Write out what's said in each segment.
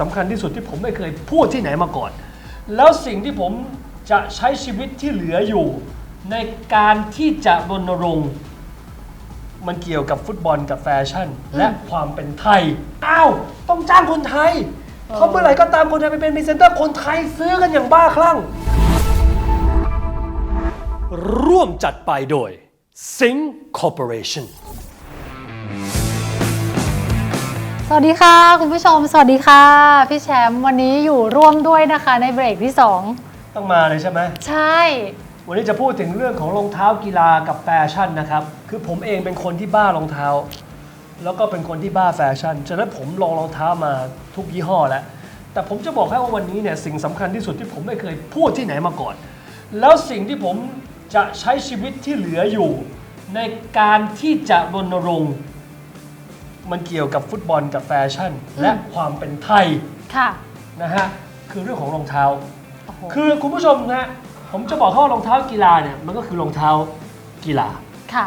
สำคัญที่สุดที่ผมไม่เคยพูดที่ไหนมาก่อน แล้วสิ่งที่ผมจะใช้ชีวิตที่เหลืออยู่ ในการที่จะรณรงค์มันเกี่ยวกับฟุตบอลกับแฟชั่น และความเป็นไทย อ้าว ต้องจ้างคนไทย เพราะเมื่อไหร่ก็ตามคนไทยไปเป็นพรีเซนเตอร์คนไทยซื้อกันอย่างบ้าคลั่ง ร่วมจัดไปโดย Sing Corporation สวัสดีค่ะ คุณผู้ชม สวัสดีค่ะ พี่แชมป์วันนี้อยู่ร่วมด้วยนะคะในเบรกที่ ต้องมาเลยใช่ไหม 2 ใช่ วันนี้จะพูดถึงเรื่องของรองเท้ากีฬากับแฟชั่นนะครับ คือผมเองเป็นคนที่บ้ารองเท้า แล้วก็เป็นคนที่บ้าแฟชั่น ฉะนั้นผมลองรองเท้ามาทุกยี่ห้อแล้ว แต่ผมจะบอกให้ว่าวันนี้เนี่ยสิ่งสำคัญที่สุดที่ผมไม่เคยพูดที่ไหนมาก่อน แล้วสิ่งที่ผมจะใช้ชีวิตที่เหลืออยู่ ในการที่จะรณรงค์ มันเกี่ยวกับฟุตบอลกับแฟชั่น และความเป็นไทยค่ะนะฮะคือเรื่องของรองเท้าโอ้โหคือคุณผู้ชมนะผมจะบอกเขาว่ารองเท้ากีฬาเนี่ยมันก็คือรองเท้ากีฬาค่ะ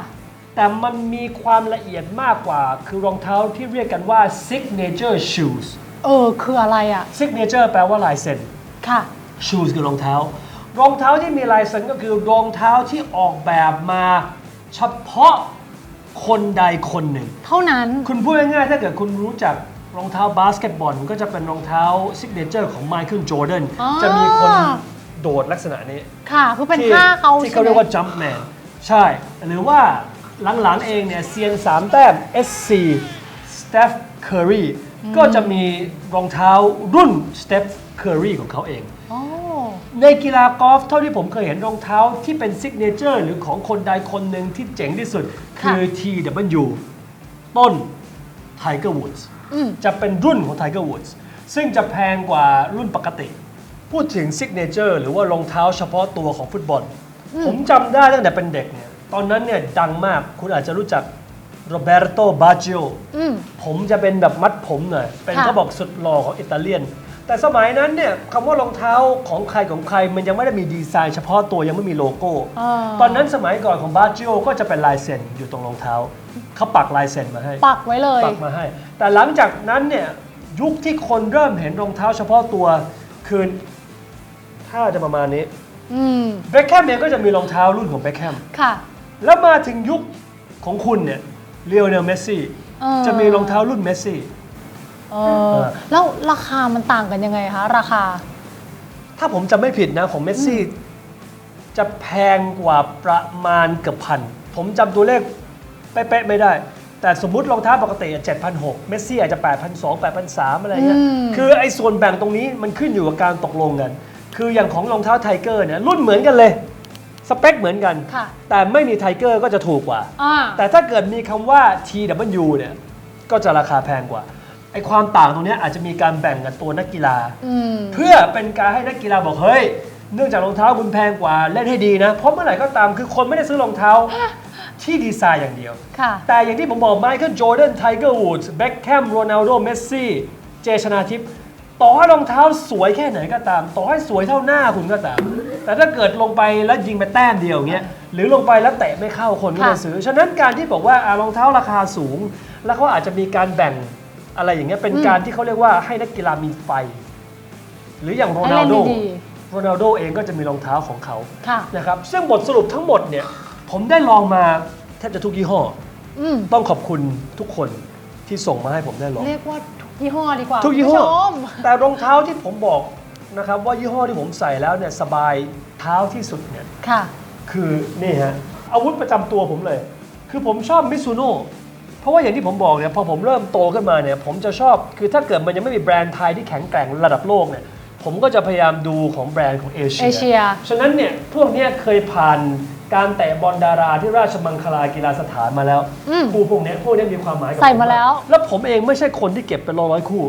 แต่มันมีความละเอียดมากกว่า คือรองเท้าที่เรียกกันว่า signature shoes เออ คืออะไรอะ signature แปลว่าลายเซ็นค่ะ shoes คือรองเท้ารองเท้าที่มีลายเซ็นก็คือรองเท้าที่ออกแบบมา เฉพาะ คนใดคนหนึ่ง เท่านั้น คุณพูดง่ายๆ ถ้าเกิดคุณรู้จักรองเท้าบาสเกตบอลก็จะเป็นรองเท้าซิกเนเจอร์ของไมเคิลจอร์แดนอ๋อ จะมีคนโดดลักษณะนี้ ค่ะคือเป็นที่ท่าเขาที่ใช่เขาไหมเรียกว่า Jumpman ใช่ หรือว่าหลังๆเองเนี่ยเซียน 3 แต้ม SC Steph Curry ก็จะมีรองเท้ารุ่น Steph Curry ของเขาเองโอ้ ในกีฬากอล์ฟเท่าที่ผมเคยเห็นรองเท้าที่เป็นซิกเนเจอร์หรือของคนใดคนหนึ่งที่เจ๋งที่สุดคือ TW ต้น Tiger Woods อืม จะเป็นรุ่นของ Tiger Woods ซึ่งจะแพงกว่ารุ่นปกติ พูดถึงซิกเนเจอร์หรือว่ารองเท้าเฉพาะตัวของฟุตบอล ผมจำได้ตั้งแต่เป็นเด็กเนี่ย ตอนนั้นเนี่ยดังมากคุณอาจจะรู้จักโรเบร์โตบาจิโอ อืม ผมจะเป็นแบบมัดผมหน่อย เป็นค่ะ เขาบอกสุดหล่อของอิตาเลียน แต่สมัยนั้นเนี่ยคำว่ารองเท้าของใครของใครมันยังไม่ได้มีดีไซน์เฉพาะตัวยังไม่มีโลโก้ เออตอนนั้นสมัยก่อนของบาจิโอก็จะเป็นลายเซ็นอยู่ตรงรองเท้าเขาปักลายเซ็นมาให้ ปักไว้เลย ปักมาให้ แต่หลังจากนั้นเนี่ยยุคที่คนเริ่มเห็นรองเท้าเฉพาะตัวคือถ้าจะประมาณนี้อืม เบคแฮมเนี่ยก็จะมีรองเท้ารุ่นของเบคแฮมค่ะแล้วมาถึงยุคของคุณเนี่ยเลียวเนลเมสซี่เออจะมีรองเท้ารุ่นเมสซี่ เออแล้วราคามันต่างกันยังไงคะราคา ถ้าผมจำไม่ผิดนะของเมสซี่จะแพงกว่าประมาณเกือบพัน ผมจำตัวเลขเป๊ะๆไม่ได้ แต่สมมุติรองเท้าปกติ7 6 0 0 เมสซี่อาจจะ 8,200 8,300 อะไรเงี้ย อืม คือไอ้ส่วนแบ่งตรงนี้มันขึ้นอยู่กับการตกลงกัน คืออย่างของรองเท้าไทเกอร์เนี่ยรุ่นเหมือนกันเลย สเปคเหมือนกัน ค่ะแต่ไม่มีไทเกอร์ก็จะถูกกว่า อ่า แต่ถ้าเกิดมีคำว่า TW เนี่ย ก็จะราคาแพงกว่า ไอ้ความต่างตรงเนี้ยอาจจะมีการแบ่งกันตัวนักกีฬา อืม เพื่อเป็นการให้นักกีฬาบอกเฮ้ย เนื่องจากรองเท้าคุณแพงกว่าเล่นให้ดีนะ เพราะเมื่อไหร่ก็ตามคือคนไม่ได้ซื้อรองเท้าที่ดีไซน์อย่างเดียว ค่ะ แต่อย่างที่ผมบอกไมเคิลจอร์แดนไทเกอร์วูดส์เบคแฮมโรนัลโดเมสซี่เจชนาทิพย์ต่อให้รองเท้าสวยแค่ไหนก็ตาม ต่อให้สวยเท่าหน้าคุณก็ตาม แต่ถ้าเกิดลงไปแล้วยิงไปแต้มเดียวอย่างเงี้ยหรือลงไปแล้วเตะไม่เข้าคนก็ไม่ค่ะ ซื้อ ฉะนั้นการที่บอกว่าอะรองเท้าราคาสูง แล้วเขาอาจจะมีการแบ่ง อะไรอย่างเงี้ยเป็นการที่เขาเรียกว่าให้นักกีฬามีไฟ หรืออย่างโรให้นัเล่ลนโดดีโรนัลโดเองก็จะมีรองเท้าของเขาๆค่ะนะครับซึ่งบทสรุปทั้งหมดเนี่ยผมได้ลองมาแทบจะทุกยี่ห้ออืมต้องขอบคุณทุกคนที่ส่งมาให้ผมได้ลองเรียกว่าทุกยี่ห้อดีกว่าทุกยี่ห้อคุณผู้ชมแต่รองเท้าที่ผมบอกนะครับว่ายี่ห้อที่ผมใส่แล้วเนี่ยสบายเท้าที่สุดเนี่ยค่ะคือนี่ฮะอาวุธประจำตัวผมเลย คือผมชอบมิซูโน่ เพราะว่าอย่างที่ผมบอกเนี่ยพอผมเริ่มโตขึ้นมาเนี่ยผมจะชอบคือถ้าเกิดมันยังไม่มีแบรนด์ไทยที่แข็งแกร่งระดับโลกเนี่ยผมก็จะพยายามดูของแบรนด์ของเอเชีเอเชีย ฉะนั้นเนี่ยพวกเนี้ยเคยผ่านการแตะบอลดาราที่ราชมังคลากีฬาสถานมาแล้ว อืมคู่พวกเนี้ยพวกเนี้ยมีความหมายกับใส่ผมาแล้วแล้วผมเองไม่ใช่คนที่เก็บเป็นร้อยๆคู่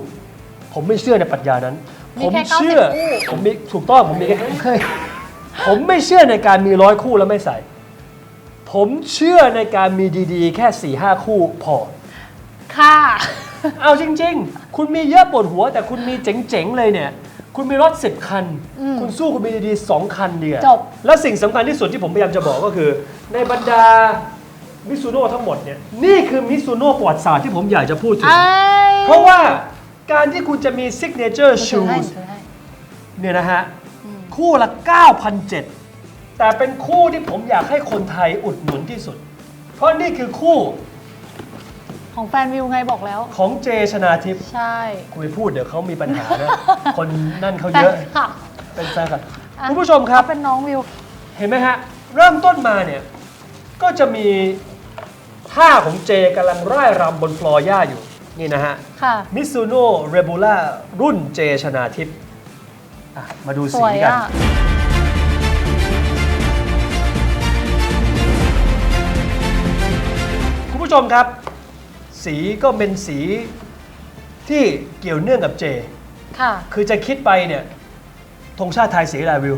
ผมไม่เชื่อในปรัชญานั้น มีผมแค่เชื่อ 90คู่ ผมมีถูกต้องผมมีแค่เคยผมไม่เชื่อในการมีร้อยคู่แล้วไม่ใส่ ผมเชื่อในการมีดีๆ แค่4ี่ห้าคู่พอ ค่ะ เอาจริง ๆ คุณมีเยอะปวดหัวแต่คุณมีเจ๋งๆเลยเนี่ย คุณมีรถสิบคัน อืมคุณสู้คุณมีดีๆสองคันเดียวจบ แล้วสิ่งสำคัญที่สุดที่ผมพยายามจะบอกก็คือ ในบรรดามิซูโน่ทั้งหมดเนี่ยนี่คือมิซูโน่ประวัติศาสตร์ที่ผมอยากจะพูดถึงไอ้เพราะว่าการที่คุณจะมี signature ถือให้ shoes ถือให้ เนี่ยนะฮะอืมคู่ละ 9,007 แต่เป็นคู่ที่ผมอยากให้คนไทยอุดหนุนที่สุด เพราะนี่คือคู่ของแฟนวิวไงบอกแล้ว ของเจชนาทิพย์ใช่คุยพูดเดี๋ยวเขามีปัญหานะ คนนั่นเขาแต่เยอะ ค่ะเป็นแฟนกันอะคุณผู้ชมครับเขาเป็นน้องวิว เห็นไหมฮะ เริ่มต้นมาเนี่ย ก็จะมีท่าของเจกำลังร่ายรำบนฟลอร์ย่าอยู่ นี่นะฮะค่ะมิซูโน่เรบูล่ารุ่นเจชนาทิพย์อะมาดูสสีวยกัน ผู้ชมครับ สีก็เป็นสีที่เกี่ยวเนื่องกับเจ ค่ะ คือจะคิดไปเนี่ยธงชาติไทยสีอะไรวิว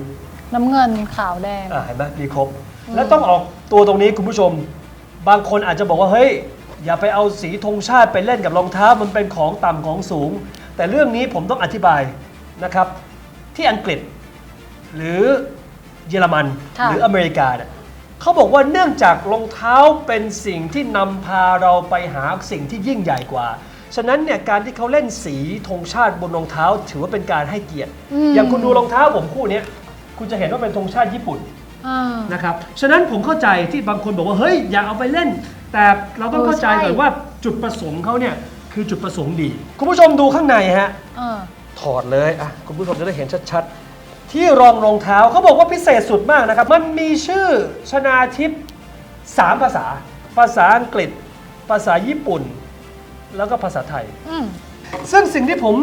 น้ำเงินขาวแดง อ่าเห็นไหมมีครบ แล้วต้องออกตัวตรงนี้คุณผู้ชม บางคนอาจจะบอกว่าเฮ้ย อย่าไปเอาสีธงชาติไปเล่นกับรองเท้ามันเป็นของต่ำของสูง แต่เรื่องนี้ผมต้องอธิบายนะครับ ที่อังกฤษ หรือเยอรมัน ค่ะ หรืออเมริกาเนี่ย เขาบอกว่าเนื่องจากรองเท้าเป็นสิ่งที่นำพาเราไปหาสิ่งที่ยิ่งใหญ่กว่า ฉะนั้นเนี่ยการที่เขาเล่นสีธงชาติบนรองเท้า ถือว่าเป็นการให้เกียรติมอย่างคุณดูรองเท้าผมคู่เนี้ยคุณจะเห็นว่าเป็นธงชาติญี่ปุ่น อ่า นะครับ ฉะนั้นผมเข้าใจที่บางคนบอกว่า เฮ้ย อย่าเอาไปเล่น แต่เราต้องเออเข้าใจก่อนใช่ ว่าจุดประสงค์เขาเนี่ย คือจุดประสงค์ดี คุณผู้ชมดูข้างในฮะเออถอดเลย อะ คุณผู้ชมจะได้เห็นชัดๆ ที่รองรองเท้าเขาบอกว่าพิเศษสุดมากนะครับ มันมีชื่อชนาทิพย์สามภาษา ภาษาอังกฤษ ภาษาญี่ปุ่น แล้วก็ภาษาไทย อืมซึ่งสิ่งที่ผม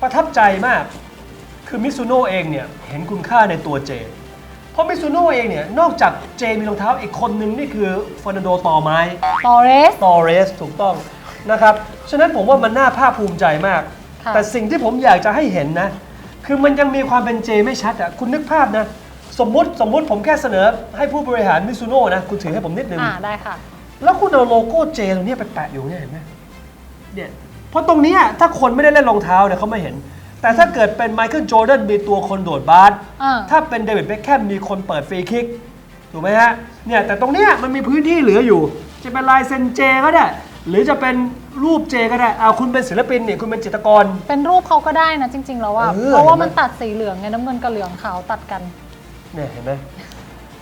ประทับใจมาก คือมิซูโน่เองเนี่ย เห็นคุณค่าในตัวเจ เพราะมิซูโน่เองเนี่ย นอกจากเจมีรองเท้าอีกคนนึง นี่คือฟอร์นันโดต่อไม้ ตอเรส ตอเรสถูกต้องนะครับ ฉะนั้นผมว่ามันน่าภาคภูมิใจมาก ค่ะ แต่สิ่งที่ผมอยากจะให้เห็นนะ คือมันยังมีความเป็นเจไม่ชัดอะคุณนึกภาพนะ สมมุติสมมุติผมแค่เสนอให้ผู้บริหารมิซูโน่นะ คุณถือให้ผมนิดนึง อ่าได้ค่ะ แล้วคุณเอาโลโก้เจตรงเนี้ยไปแปะอยู่เนี่ยเห็นไหมเนี่ยเพราะตรงเนี้ยถ้าคนไม่ได้เล่นรองเท้าเนี่ยเขาไม่เห็น แต่ถ้าเกิดเป็นไมเคิลโจร์แดนมีตัวคนโดดบาสอ่า ถ้าเป็นเดวิดเบคแคมมีคนเปิดฟรีคิก ถูกไหมฮะ เนี่ยแต่ตรงเนี้ยมันมีพื้นที่เหลืออยู่ จะเป็นลายเซ็นเจก็ได้ หรือจะเป็นรูปเจก็ได้เอาคุณเป็นศิลปินเนี่ยคุณเป็นจิตรกร เป็นรูปเขาก็ได้นะจริง ๆ แล้วว่าเออเพราะว่าเห็นไหม มันตัดสีเหลืองไงน้ำเงินกับเหลืองขาวตัดกัน เนี่ยเห็นไหม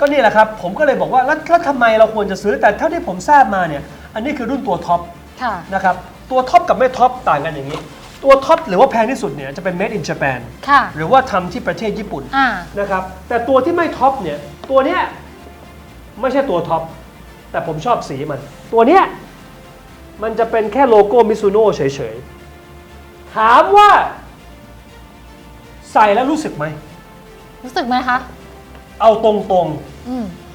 ก็นี่แหละครับผมก็เลยบอกว่าแล้วแล้วทำไมเราควรจะซื้อแต่เท่าที่ผมทราบมาเนี่ยอันนี้คือรุ่นตัวท็อป ค่ะ นะครับตัวท็อปกับไม่ท็อปต่างกันอย่างนี้ ตัวท็อปหรือว่าแพงที่สุดเนี่ยจะเป็น made in Japan ค่ะ หรือว่าทำที่ประเทศญี่ปุ่นอ่า นะครับแต่ตัวที่ไม่ท็อปเนี่ยตัวเนี้ยไม่ใช่ตัวท็อปแต่ผมชอบสีมัน ตัวเนี้ย มันจะเป็นแค่โลโก้มิซูโน่เฉยๆ ถามว่า ใส่แล้วรู้สึกไหม รู้สึกไหมคะ เอาตรงอืมๆ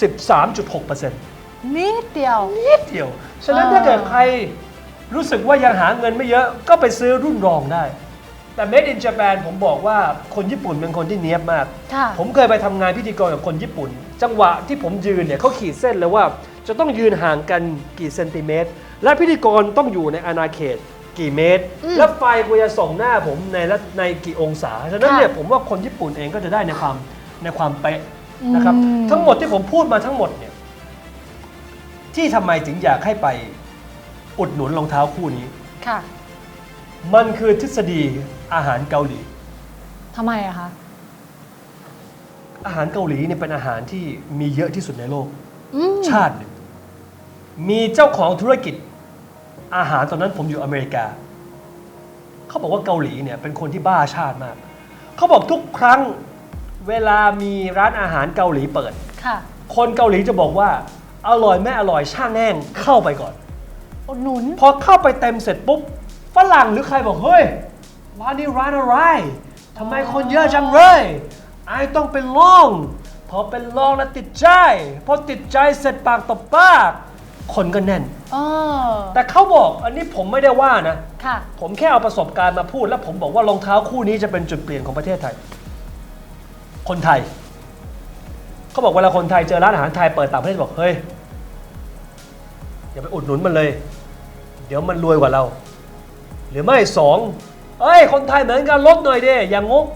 13.6%นิดเดียว นิดเดียว ฉะนั้นอ่าถ้าเกิดใครรู้สึกว่ายังหาเงินไม่เยอะก็ไปซื้อรุ่นรองได้ แต่ Made in Japan ผมบอกว่าคนญี่ปุ่นเป็นคนที่เนี้ยบมาก ค่ะ ผมเคยไปทำงานพิธีกรกับคนญี่ปุ่น จังหวะที่ผมยืนเนี่ยเขาขีดเส้นเลยว่า จะต้องยืนห่างกันกี่เซนติเมตร และพิธีกรต้องอยู่ในอาณาเขตกี่เมตร อืมและไฟควรจะส่องหน้าผมในละในกี่องศา ฉะนั้นค่ะเนี่ยผมว่าคนญี่ปุ่นเองก็จะได้ในความในความเป๊ะนะครับ อืม ทั้งหมดที่ผมพูดมาทั้งหมดเนี่ยที่ทำไมถึงอยากให้ไปอุดหนุนรองเท้าคู่นี้ ค่ะมันคือทฤษฎีอาหารเกาหลี ทำไมอะคะอาหารเกาหลีเนี่ยเป็นอาหารที่มีเยอะที่สุดในโลก อืมชาติหนึ่ง มีเจ้าของธุรกิจอาหารตอนนั้นผมอยู่อเมริกา เขาบอกว่าเกาหลีเนี่ยเป็นคนที่บ้าชาติมาก เขาบอกทุกครั้งเวลามีร้านอาหารเกาหลีเปิด ค่ะคนเกาหลีจะบอกว่า อร่อยไม่อร่อยช่างแน่งเข้าไปก่อน อุดหนุน พอเข้าไปเต็มเสร็จปุ๊บฝรั่งหรือใครบอกเฮ้ยร้านนี้ร้านอะไรทำไมคนเยอะจังเลยไอต้องเป็นลอง พอเป็นลองแล้วติดใจ พอติดใจเสร็จปากต่อปาก คนก็แน่นเออแต่เขาบอกอันนี้ผมไม่ได้ว่านะ ค่ะ ผมแค่เอาประสบการณ์มาพูด แล้วผมบอกว่ารองเท้าคู่นี้จะเป็นจุดเปลี่ยนของประเทศไทย คนไทย เขาบอกเวลาคนไทยเจอร้านอาหารไทยเปิดต่างประเทศบอกเฮ้ยอย่าไปอุดหนุนมันเลย เดี๋ยวมันรวยกว่าเรา หรือไม่สองเอ้ย คนไทยเหมือนกันลดหน่อยเด้อย่างงก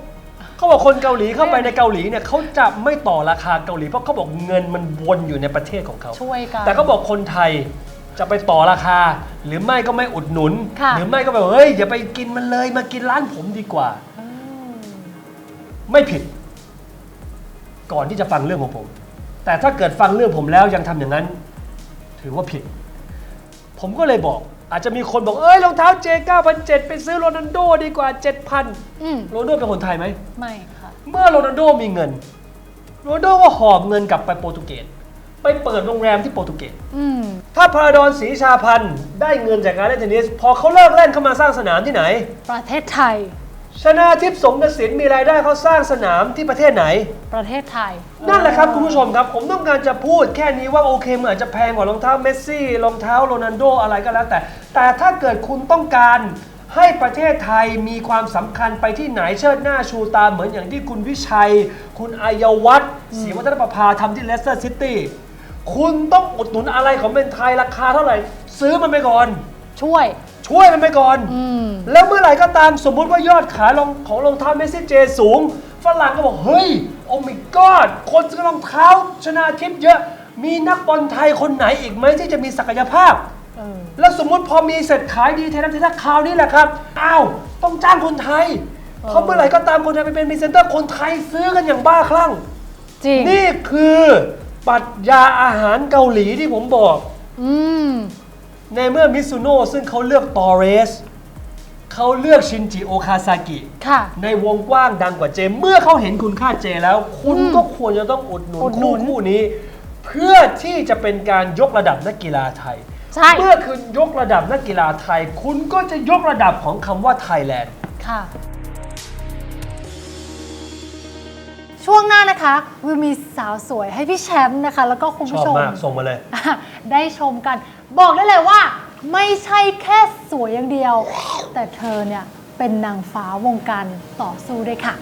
เขาบอกคนเกาหลีเข้าไปในเกาหลีเนี่ยเขาจะไม่ต่อราคาเกาหลีเพราะเขาบอกเงินมันวนอยู่ในประเทศของเขา ช่วยกัน แต่เขาบอกคนไทยจะไปต่อราคา หรือไม่ก็ไม่อุดหนุน ค่ะ หรือไม่ก็แบบเฮ้ยอย่าไปกินมันเลยมากินร้านผมดีกว่าไม่ผิด ก่อนที่จะฟังเรื่องของผม แต่ถ้าเกิดฟังเรื่องผมแล้วยังทำอย่างนั้น ถือว่าผิด ผมก็เลยบอก อาจจะมีคนบอกเอ้ยรองเท้าเจ9,700ไปซื้อโรนัลโดดีกว่า 7,000อืมโรนัลโดเป็นคนไทยไหม ไม่ค่ะ เมื่อโรนัลโดมีเงิน โรนัลโดก็หอบเงินกลับไปโปรตุเกส ไปเปิดโรงแรมที่โปรตุเกส อืมถ้าพาราดอนศรีชาพันธ์ได้เงินจากการเล่นเทนนิส พอเขาเลิกเล่นเขามาสร้างสนามที่ไหน ประเทศไทย ชนาทิพย์สงกระสินมีรายได้เขาสร้างสนามที่ประเทศไหน ประเทศไทย นั่นแหละครับคุณผู้ชมครับ ผมต้องการจะพูดแค่นี้ว่าโอเคมันอาจจะแพงกว่ารองเท้าเมสซี่รองเท้าโรนัลโดอะไรก็แล้วแต่ แต่ถ้าเกิดคุณต้องการให้ประเทศไทยมีความสำคัญไปที่ไหนเชิดหน้าชูตาเหมือนอย่างที่คุณวิชัย คุณอายวัฒน์ศรีวัฒนประภาทำที่เลสเตอร์ซิตี้คุณต้องอุดหนุนอะไรของเป็นไทยราคาเท่าไหร่ ซื้อมันไปก่อน ช่วย ช่วยมันไปก่อน อืม แล้วเมื่อไหร่ก็ตามสมมุติว่ายอดขายรองของรองเท้าเมสซี่เจสูง ฝรั่งก็บอก เฮ้ย โอ้ my god คนซื้อรองเท้าชนะทิพย์เยอะ มีนักบอลไทยคนไหนอีกไหมที่จะมีศักยภาพ เออ แล้วสมมุติพอมีเสร็จขายดีเทน้ำเทท่าคราวนี้แหละครับ อ้าว ต้องจ้างคนไทย เพราะเมื่อไหร่ก็ตามคนไทยไปเป็นพรีเซนเตอร์คนไทยซื้อกันอย่างบ้าคลั่ง จริง นี่คือปรัชญาอาหารเกาหลีที่ผมบอก อืม ในเมื่อมิซูโน่ซึ่งเขาเลือกตอเรสเขาเลือกชินจิโอคาซากิ ค่ะ ในวงกว้างดังกว่าเจ เมื่อเขาเห็นคุณค่าเจแล้ว คุณอืมก็ควรจะต้องอุดหนุนอุดหนุคู่นคู่นี้ เพื่อที่จะเป็นการยกระดับนักกีฬาไทย ใช่ เมื่อคุณยกระดับนักกีฬาไทย คุณก็จะยกระดับของคำว่าไทยแลนด์ ค่ะ ช่วงหน้านะคะ วิวมีสาวสวยให้พี่แชมป์นะคะ แล้วก็คุณชผู้อบชมมากส่งมาเลย อะได้ชมกัน บอกได้เลยว่า ไม่ใช่แค่สวยอย่างเดียว แต่เธอเนี่ยเป็นนางฟ้าวงการต่อสู้ด้วยค่ะ